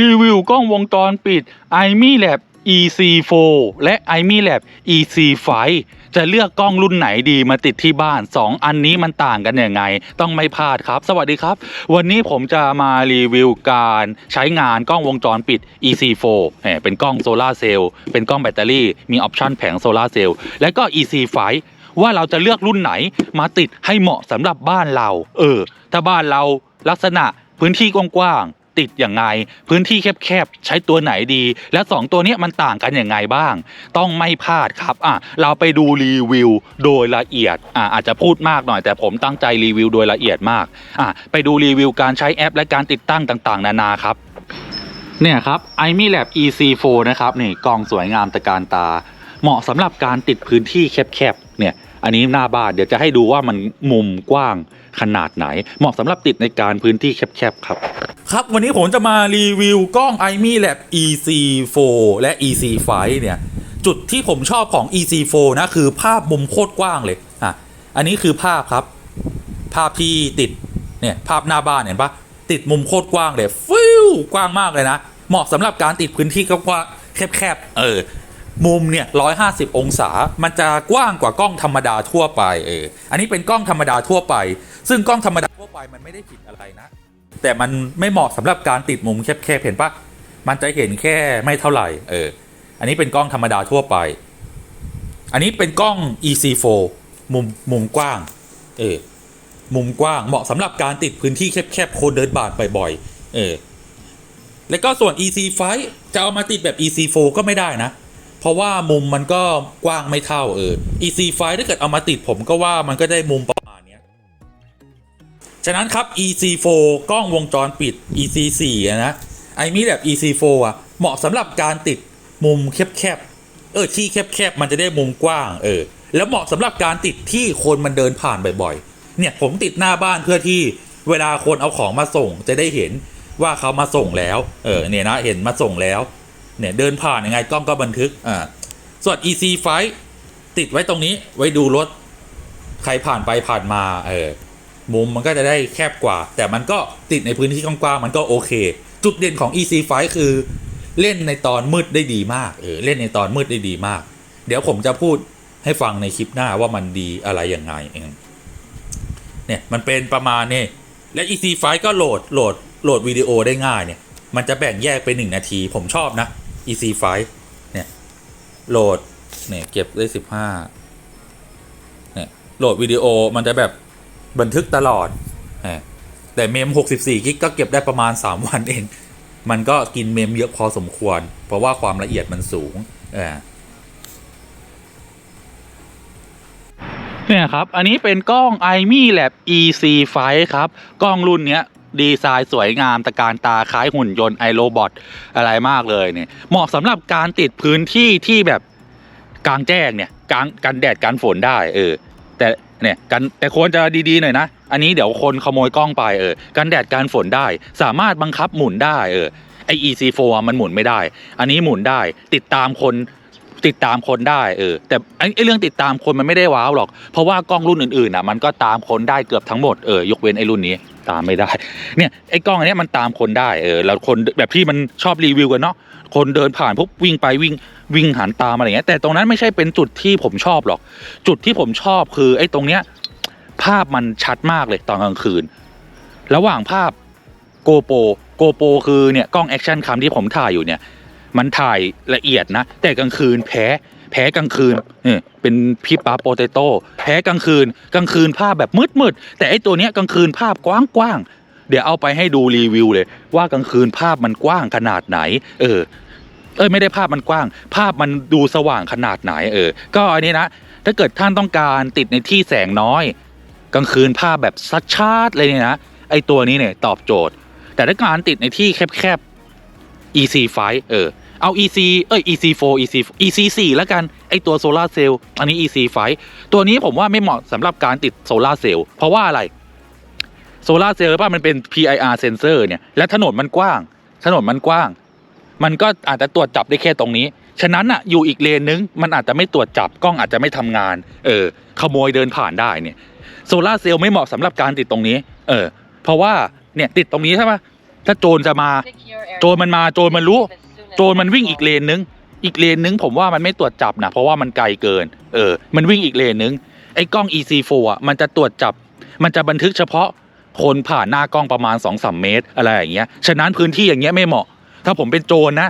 รีวิวกล้องวงจรปิด i m i Lab EC4 และ i m i Lab EC5 จะเลือกกล้องรุ่นไหนดีมาติดที่บ้าน 2 อันนี้มันต่างกันยังไง ต้องไม่พลาดครับ สวัสดีครับ วันนี้ผมจะมารีวิวการใช้งานกล้องวงจรปิด EC4 แหมเป็นกล้องโซลาเซลล์เป็นกล้องแบตเตอรี่มีออปชันแผงโซลาเซลล์และก็ EC5 ว่าเราจะเลือกรุ่นไหนมาติดให้เหมาะสำหรับบ้านเรา เออ ถ้าบ้านเราลักษณะพื้นที่กว้าง ติดอย่างไง พื้นที่แคบๆใช้ตัวไหนดี และสองตัวนี้มันต่างกันอย่างไงบ้าง ต้องไม่พลาดครับอะเราไปดูรีวิวโดยละเอียดอะอาจจะพูดมากหน่อยแต่ผมตั้งใจรีวิวโดยละเอียดมากอะไปดูรีวิวการใช้แอป และการติดตั้งต่างๆ นานาครับเนี่ยครับ i m i Lab EC4 นะครับนี่กล้องสวยงามตะการตา เหมาะสำหรับการติดพื้นที่แคบๆเนี่ยอันนี้หน้าบ้านเดี๋ยวจะให้ดูว่ามันมุมกว้างขนาดไหน เหมาะสำหรับติดในการพื้นที่แคบๆครับ ครับ วันนี้ผมจะมารีวิวกล้อง i m i Lab EC4 และ EC5 เนี่ย จุดที่ผมชอบของ EC4 นะ คือภาพมุมโคตรกว้างเลย อะ อันนี้คือภาพครับ ภาพที่ติด เนี่ย ภาพหน้าบ้านเห็นปะติดมุมโคตรกว้างเลย ฟิวกว้างมากเลยนะ เหมาะสำหรับการติดพื้นที่กว้างแคบๆ เออ มุมเนี่ยร้อยห้าสิบองศา มันจะกว้างกว่ากล้องธรรมดาทั่วไป เออ อันนี้เป็นกล้องธรรมดาทั่วไป ซึ่งกล้องธรรมดาทั่วไปมันไม่ได้ผิดอะไรนะ แต่มันไม่เหมาะสำหรับการติดมุมแคบๆเห็นปะมันจะเห็นแค่ไม่เท่าไหร่ เออ อันนี้เป็นกล้องธรรมดาทั่วไป อันนี้เป็นกล้อง EC4 มุมมุมกว้าง เออ มุมกว้างเหมาะสำหรับการติดพื้นที่แคบๆคนเดินบาดบ่อยๆ เออ แล้วก็ส่วน EC5 จะเอามาติดแบบ EC4 ก็ไม่ได้นะ เพราะว่ามุมมันก็กว้างไม่เท่าเออ EC5 ถ้าเกิดเอามาติดผมก็ว่ามันก็ได้มุม ฉะนั้นครับ EC4 กล้องวงจรปิด EC4 นะไอมีแบบ EC4 อะเหมาะสำหรับการติดมุมแคบๆ เออที่แคบๆ มันจะได้มุมกว้าง เออ แล้วเหมาะสำหรับการติดที่คนมันเดินผ่านบ่อยๆ เนี่ยผมติดหน้าบ้านเพื่อที่เวลาคนเอาของมาส่งจะได้เห็นว่าเขามาส่งแล้ว เออ เนี่ยนะเห็นมาส่งแล้ว เนี่ยเดินผ่านยังไงกล้องก็บันทึก อ่า ส่วน EC5 ติดไว้ตรงนี้ไว้ดูรถใครผ่านไปผ่านมา เออ มุมมันก็จะได้แคบกว่า แต่มันก็ติดในพื้นที่กว้างๆมันก็โอเค จุดเด่นของ EC5 คือเล่นในตอนมืดได้ดีมากเออเล่นในตอนมืดได้ดีมาก เดี๋ยวผมจะพูดให้ฟังในคลิปหน้าว่ามันดีอะไรยังไงเองเนี่ยมันเป็นประมาณนี้และ EC5 ก็โหลดโหลดโหลดวิดีโอได้ง่ายเนี่ย มันจะแบ่งแยกเป็นหนึ่งนาที ผมชอบนะ EC5 เนี่ยโหลดเนี่ยเก็บได้สิบห้าเนี่ยโหลดวิดีโอมันจะแบบ บันทึกตลอดเออแต่เมม 64 กิกก็เก็บได้ประมาณ 3 วันเอง มันก็กินเมมเยอะพอสมควร เพราะว่าความละเอียดมันสูงเออเนี่ยครับ อันนี้เป็นกล้อง i m i Lab EC5 ครับ กล้องรุ่นเนี้ยดีไซน์สวยงามตะการตาคล้ายหุ่นยนต์ไอโรบอทอะไรมากเลยเนี่ย เหมาะสำหรับการติดพื้นที่ที่แบบกลางแจ้งเนี่ยกลางกันแดดกันฝนได้เออแต่ เนี่ยกันแต่ควรจะดีๆหน่อยนะ อันนี้เดี๋ยวคนขโมยกล้องไปเออกันแดดกันฝนได้ สามารถบังคับหมุนได้เออไอ EC4 มันหมุนไม่ได้ อันนี้หมุนได้ติดตามคนติดตามคนได้เออแต่ไอไอเรื่องติดตามคนมันไม่ได้ว้าวหรอก เพราะว่ากล้องรุ่นอื่นๆอะมันก็ตามคนได้เกือบทั้งหมดเออยกเว้นไอรุ่นนี้ตามไม่ได้เนี่ยไอ้กล้องอันนี้มันตามคนได้เออแล้วคนแบบที่มันชอบรีวิวกันเนาะ คนเดินผ่านปุ๊บวิ่งไปวิ่งวิ่งหันตามอะไรเงี้ยแต่ตรงนั้นไม่ใช่เป็นจุดที่ผมชอบหรอก จุดที่ผมชอบคือไอ้ตรงเนี้ยภาพมันชัดมากเลยตอนกลางคืน ระหว่างภาพโกโปโกโปคือเนี่ยกล้องแอคชั่นคัมที่ผมถ่ายอยู่เนี่ย มันถ่ายละเอียดนะ แต่กลางคืนแพ้แพ้กลางคืนเนี่ยเป็นพี่ป๊าโปเตโต้แพ้กลางคืน กลางคืนภาพแบบมืดมืดแต่ไอ้ตัวเนี้ยกลางคืนภาพกว้างกว้าง เดี๋ยวเอาไปให้ดูรีวิวเลย ว่ากลางคืนภาพมันกว้างขนาดไหน เออ เอ้ยไม่ได้ภาพมันกว้าง ภาพมันดูสว่างขนาดไหน เออ ก็อันนี้นะถ้าเกิดท่านต้องการติดในที่แสงน้อย กลางคืนภาพแบบชัดชาดเลยเนี่ยนะไอตัวนี้เนี่ยตอบโจทย์ แต่ถ้าการติดในที่แคบๆ EC5 เออเอา EC เอ้ย EC4 EC EC4 แล้วกัน ไอตัวโซลาเซลล์อันนี้ EC5 ตัวนี้ผมว่าไม่เหมาะสำหรับการติดโซลาเซลล์เพราะว่าอะไร โซลาร์เซลล์ป่ะมันเป็น PIR sensor เนี่ยและถนนมันกว้าง ถนนมันกว้าง มันก็อาจจะตรวจจับได้แค่ตรงนี้ ฉะนั้นอะอยู่อีกเลนนึง มันอาจจะไม่ตรวจจับกล้องอาจจะไม่ทำงาน เออ ขโมยเดินผ่านได้เนี่ยโซลาร์เซลล์ไม่เหมาะสำหรับการติดตรงนี้ เออ เพราะว่าเนี่ยติดตรงนี้ใช่ปะถ้าโจรจะมา โจรมันมาโจรมันรู้ โจรมันวิ่งอีกเลนนึง อีกเลนนึง ผมว่ามันไม่ตรวจจับนะเพราะว่ามันไกลเกิน เออ มันวิ่งอีกเลนนึงไอ้กล้อง EC4 อะมันจะตรวจจับ มันจะบันทึกเฉพาะ คนผ่านหน้ากล้องประมาณ2อสเมตร อะไรอย่างเงี้ย ฉะนั้นพื้นที่อย่างเงี้ยไม่เหมาะ ถ้าผมเป็นโจรนะ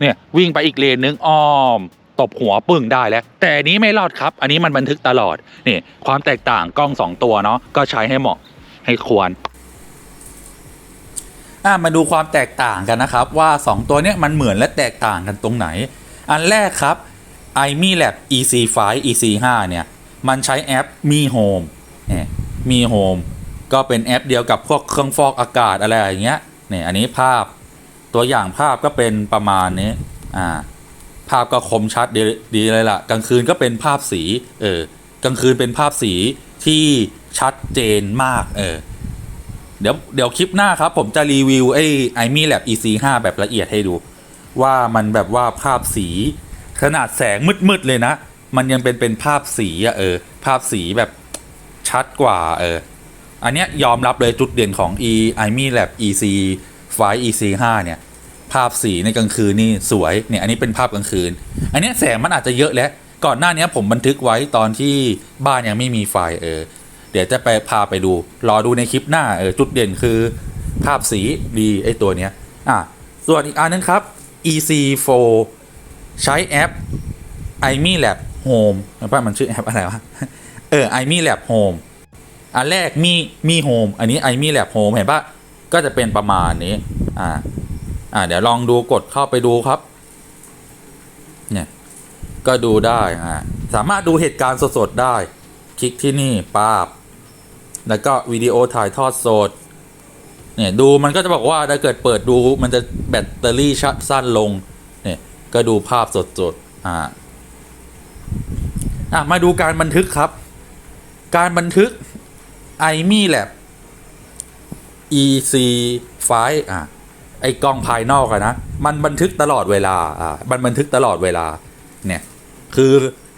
เนี่ยวิ่งไปอีกเลนนึงอ้อม ตบหัวปึ้งได้แล้ว แต่อันนี้ไม่รอดครับ อันนี้มันบันทึกตลอด นี่ความแตกต่างกล้องสองตัวเนาะ ก็ใช้ให้เหมาะให้ควรอะมาดูความแตกต่างกันนะครับ ว่า 2 ตัวเนี้ยมันเหมือนและแตกต่างกันตรงไหน อันแรกครับ iMi Lab EC5 EC5 เนี่ย มันใช้แอป Mi Home เนี่ย Mi Home ก็เป็นแอปเดียวกับพวกเครื่องฟอกอากาศอะไรอย่างเงี้ยเนี่ยอันนี้ภาพตัวอย่างภาพก็เป็นประมาณนี้อ่าภาพก็คมชัดดีดีเลยล่ะ กลางคืนก็เป็นภาพสีเออกลางคืนเป็นภาพสีที่ชัดเจนมากเออเดี๋ยวเดี๋ยวคลิปหน้าครับ ผมจะรีวิวไอ้ iMi Lab EC5 แบบละเอียดให้ดู ว่ามันแบบว่าภาพสี ขนาดแสงมืดๆเลยนะ มันยังเป็นเป็นภาพสีอะเออ ภาพสีแบบชัดกว่าเออ อันเนี้ยยอมรับเลยจุดเด่นของ e iMi Lab EC ไฟ EC5 เนี่ย ภาพสีในกลางคืนนี่สวยเนี่ยอันนี้เป็นภาพกลางคืน อันเนี้ยแสงมันอาจจะเยอะแล้ว ก่อนหน้านี้ผมบันทึกไว้ตอนที่บ้านยังไม่มีไฟเออ เดี๋ยวจะไปพาไปดู รอดูในคลิปหน้าเออจุดเด่นคือภาพสีดีไอตัวเนี้ยอะส่วนอีกอันนึงครับ EC4 ใช้แอป iMi Lab Home ไม่ว่ามันชื่อแอปอะไรวะ เออ iMi Lab Home อันแรกมีมีโฮมอันนี้ iMi Lab Home เห็นปะก็จะเป็นประมาณนี้อ่าอ่าเดี๋ยวลองดูกดเข้าไปดูครับเนี่ยก็ดูได้อ่าสามารถดูเหตุการณ์สดๆได้ คลิกที่นี่ปาบ แล้วก็วิดีโอถ่ายทอดสดเนี่ยดูมันก็จะบอกว่าถ้าเกิดเปิดดูมันจะแบตเตอรี่ชะสั้นลงเนี่ยก็ดูภาพสดๆอ่าอะมาดูการบันทึกครับ การบันทึก iMi Lab EC ไฟอะไอกล้องภายนอกอะนะ มันบันทึกตลอดเวลาอ่ามันบันทึกตลอดเวลา เนี่ย คือ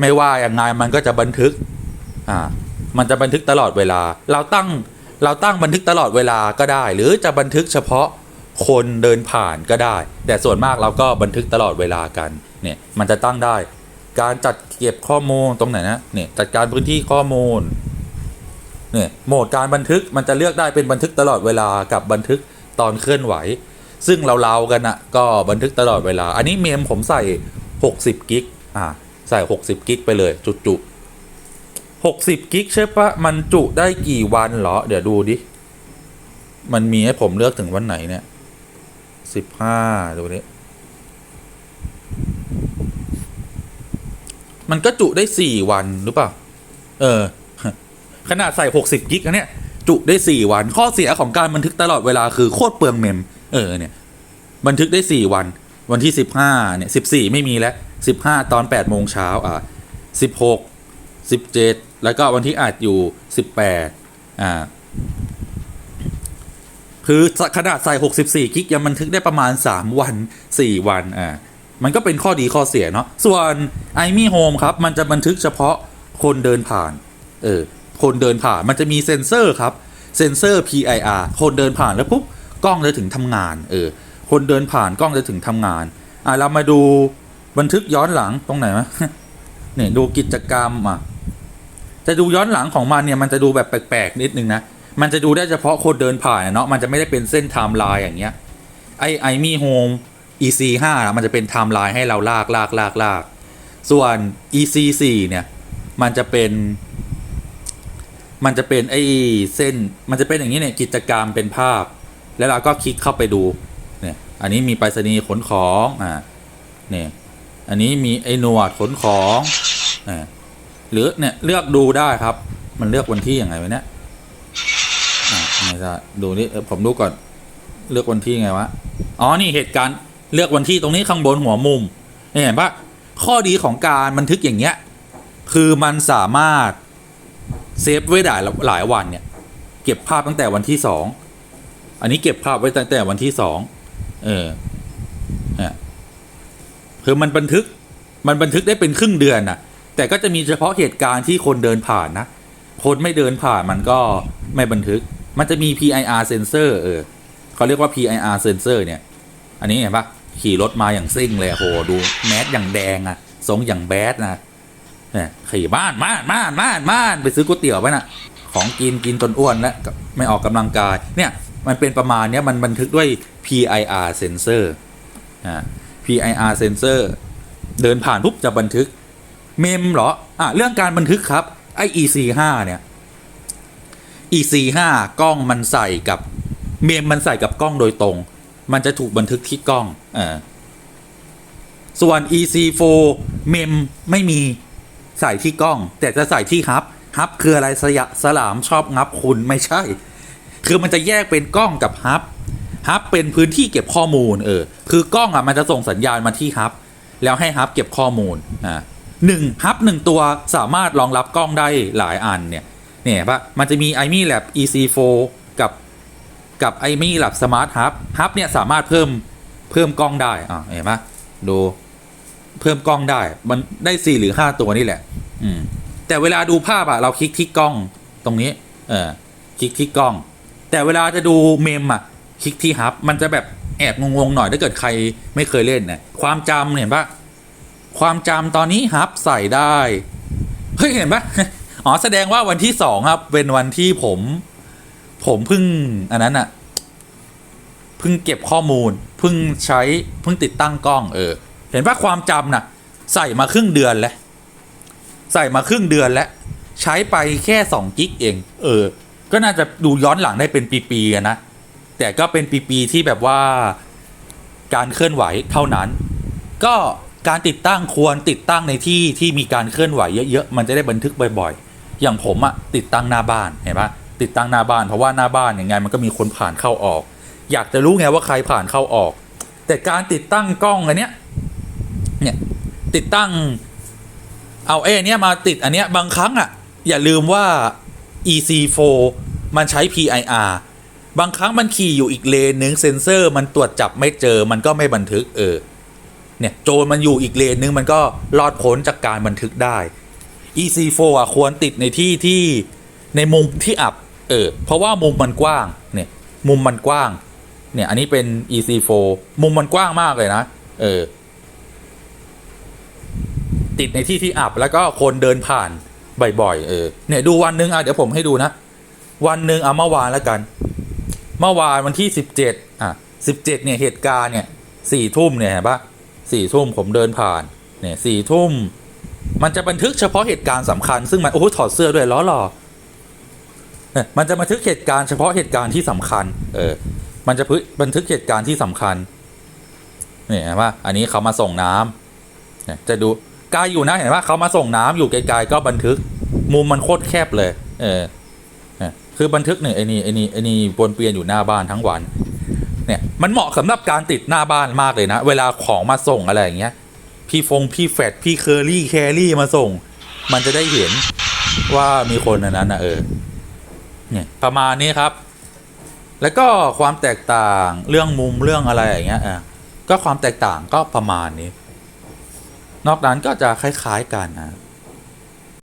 ไม่ว่าอย่างไงมันก็จะบันทึกอ่ามันจะบันทึกตลอดเวลา เราตั้งเราตั้งบันทึกตลอดเวลาก็ได้ หรือจะบันทึกเฉพาะคนเดินผ่านก็ได้ แต่ส่วนมากเราก็บันทึกตลอดเวลากัน เนี่ย มันจะตั้งได้ การจัดเก็บข้อมูลตรงไหนนะ เนี่ย จัดการพื้นที่ข้อมูล เนี่ยโหมดการบันทึกมันจะเลือกได้เป็นบันทึกตลอดเวลากับบันทึกตอนเคลื่อนไหว ซึ่งเราเาๆกันอะก็บันทึกตลอดเวลา อันนี้เมมผมใส่ 60กิกอ่าใส่ 60กิกไปเลยจุจุ60กิกใช่ปะมันจุได้กี่วันเหรอ เดี๋ยวดูดิ มันมีให้ผมเลือกถึงวันไหนเนี่ย 15 ดูนี้มันก็จุได้ 4 วันหรือเปล่า เออ ขนาดใส่ 60 กิกนะเนี่ย จุได้ 4 วัน ข้อเสียของการบันทึกตลอดเวลาคือโคตรเปลืองเมม เออเนี่ย บันทึกได้ 4 วัน วันที่ 15เนี่ย14 ไม่มีแล้ว 15 ตอน 8 โมงเช้าอะ16 17 แล้วก็วันที่อาจอยู่ 18 อ่า คือขนาดใส่ 64 กิกยังบันทึกได้ประมาณ 3 วัน 4 วัน อ่ามันก็เป็นข้อดีข้อเสียเนาะ ส่วน iMi Home ครับ มันจะบันทึกเฉพาะคนเดินผ่าน เออ คนเดินผ่านมันจะมีเซ็นเซอร์ครับเซ็นเซอร์ PIR คนเดินผ่านแล้วปุ๊บกล้องจะถึงทำงานเออคนเดินผ่านกล้องจะถึงทำงานอะเรามาดูบันทึกย้อนหลังตรงไหนวะเนี่ยดูกิจกรรมอะจะดูย้อนหลังของมันเนี่ยมันจะดูแบบแปลกๆนิดนึงนะมันจะดูได้เฉพาะคนเดินผ่านเนาะมันจะไม่ได้เป็นเส้นไทม์ไลน์อย่างเงี้ยไอไอมี่โฮม EC5 มันจะเป็นไทม์ไลน์ให้เราลากลากลากลากส่วน EC4 เนี่ยมันจะเป็น มันจะเป็นไอ้เส้นมันจะเป็นอย่างนี้เนี่ยกิจกรรมเป็นภาพ แล้วเราก็คลิกเข้าไปดูเนี่ยอันนี้มีไปรษณีย์ขนของอ่าเนี่ยอันนี้มีไอ้หนวดขนของอ่าหรือเนี่ยเลือกดูได้ครับ มันเลือกวันที่ยังไงวะเนี่ยอ่าไม่ได้ดูนี่ผมดูก่อนเลือกวันที่ไงวะอ๋อนี่เหตุการณ์เลือกวันที่ตรงนี้ข้างบนหัวมุมนี่เห็นปะข้อดีของการบันทึกอย่างเงี้ย คือมันสามารถ เซฟไว้ได้หลายวันเนี่ย เก็บภาพตั้งแต่วันที่สองอันนี้เก็บภาพไว้ตั้งแต่วันที่สองเออเนี่ยคือมันบันทึกมันบันทึกได้เป็นครึ่งเดือนน่ะ แต่ก็จะมีเฉพาะเหตุการณ์ที่คนเดินผ่านนะ คนไม่เดินผ่านมันก็ไม่บันทึก มันจะมี PIR sensor เออเขาเรียกว่า PIR sensor เนี่ย อันนี้เห็นปะขี่รถมาอย่างซิ่งเลยโหดูแมสอย่างแดงอะทรงอย่างแบดนะ เนี่ยขี่บ้านบ้านบ้านบ้านบ้านไปซื้อก๋วยเตี๋ยวไปน่ะ ของกินกินจนอ้วนแล้วไม่ออกกำลังกาย เนี่ยมันเป็นประมาณเนี้ยมันบันทึกด้วย PIR sensor อ่า PIR sensor เดินผ่านปุ๊บจะบันทึก เมมเหรอ อะเรื่องการบันทึกครับไอ EC5 เนี่ย EC5 กล้องมันใส่กับ เมมมันใส่กับกล้องโดยตรง มันจะถูกบันทึกที่กล้องอ่าส่วน EC4 เมมไม่มี ใส่ที่กล้อง แต่จะใส่ที่ฮับฮับคืออะไรสยะสลามชอบงับคุณไม่ใช่ คือมันจะแยกเป็นกล้องกับฮับฮับเป็นพื้นที่เก็บข้อมูลเออคือกล้องอะมันจะส่งสัญญาณมาที่ฮับแล้วให้ฮับเก็บข้อมูลอ่าหนึ่งฮับหนึ่งตัวสามารถรองรับกล้องได้หลายอันเนี่ยเนี่ยปะมันจะมี i m e Lab EC4 กับกับ i m e Lab Smart Hub Hub เนี่ยสามารถเพิ่มเพิ่มกล้องได้อ่าเห็นปะดู เพิ่มกล้องได้ มันได้สี่หรือห้าตัวนี่แหละ อืม แต่เวลาดูภาพอะเราคลิกที่กล้องตรงนี้ เออคลิกที่กล้อง แต่เวลาจะดูเมมอะคลิกที่ฮับ มันจะแบบแอบงงๆหน่อยถ้าเกิดใครไม่เคยเล่นนะความจำเห็นปะความจำตอนนี้ฮับใส่ได้ เฮ้ย เห็นปะอ๋อแสดงว่าวันที่สองครับ เป็นวันที่ผม ผมเพิ่ง อันนั้นอะเพิ่งเก็บข้อมูล เพิ่งใช้เพิ่งติดตั้งกล้อง เออ เห็นปะความจำน่ะใส่มาครึ่งเดือนแล้ว ใส่มาครึ่งเดือนแล้ว ใช้ไปแค่สองกิกเอง เออ ก็น่าจะดูย้อนหลังได้เป็นปีๆนะ แต่ก็เป็นปีๆที่แบบว่าการเคลื่อนไหวเท่านั้น ก็การติดตั้งควรติดตั้งในที่ที่มีการเคลื่อนไหวเยอะๆ มันจะได้บันทึกบ่อยๆ อย่างผมอะติดตั้งหน้าบ้านเห็นปะติดตั้งหน้าบ้านเพราะว่าหน้าบ้านยังไงมันก็มีคนผ่านเข้าออก อยากจะรู้ไงว่าใครผ่านเข้าออก แต่การติดตั้งกล้องอันเนี้ย เนี่ยติดตั้งเอาไอ้อันเนี้ยมาติดอันเนี้ยบางครั้งอะ อย่าลืมว่า EC4 มันใช้ PIR บางครั้งมันขี่อยู่อีกเลนนึงเซ็นเซอร์มันตรวจจับไม่เจอมันก็ไม่บันทึกเออเนี่ยโจรมันอยู่อีกเลนนึงมันก็รอดพ้นจากการบันทึกได้ EC4 อะควรติดในที่ที่ในมุมที่อับเออเพราะว่ามุมมันกว้างเนี่ยมุมมันกว้างเนี่ยอันนี้เป็น EC4 มุมมันกว้างมากเลยนะเออ ติดในที่ที่อับแล้วก็คนเดินผ่านบ่อยๆเออเนี่ยดูวันหนึ่งอะเดี๋ยวผมให้ดูนะ วันหนึ่งเอาเมื่อวานแล้วกัน เมื่อวานวันที่สิบเจ็ดอะสิบเจ็ดเนี่ยเหตุการณ์เนี่ยสี่ทุ่มเนี่ยเห็นปะสี่ทุ่มผมเดินผ่านเนี่ยสี่ทุ่มมันจะบันทึกเฉพาะเหตุการณ์สำคัญ ซึ่งมันโอ้โหถอดเสื้อด้วยล้อหล่อเนี่ยมันจะบันทึกเหตุการณ์เฉพาะเหตุการณ์ที่สำคัญ เออ มันจะพึบันทึกเหตุการณ์ที่สำคัญเนี่ยเห็นปะอันนี้เขามาส่งน้ำเนี่ยจะดู ไกลอยู่นะ เห็นปะเขามาส่งน้ำอยู่ไกลๆก็บันทึก มุมมันโคตรแคบเลย เออคือบันทึกเนี่ยไอ้นี่ไอ้นี่ไอ้นี่วนเปลี่ยนอยู่หน้าบ้านทั้งวัน เนี่ยมันเหมาะสำหรับการติดหน้าบ้านมากเลยนะ เวลาของมาส่งอะไรอย่างเงี้ย พี่ฟงพี่แฟดพี่เคอรี่แครี่มาส่ง มันจะได้เห็นว่ามีคนในนั้นนะเออ เนี่ยประมาณนี้ครับ แล้วก็ความแตกต่างเรื่องมุมเรื่องอะไรอย่างเงี้ยอะก็ความแตกต่างก็ประมาณนี้ นอกนั้นก็จะคล้าย ๆ กันนะ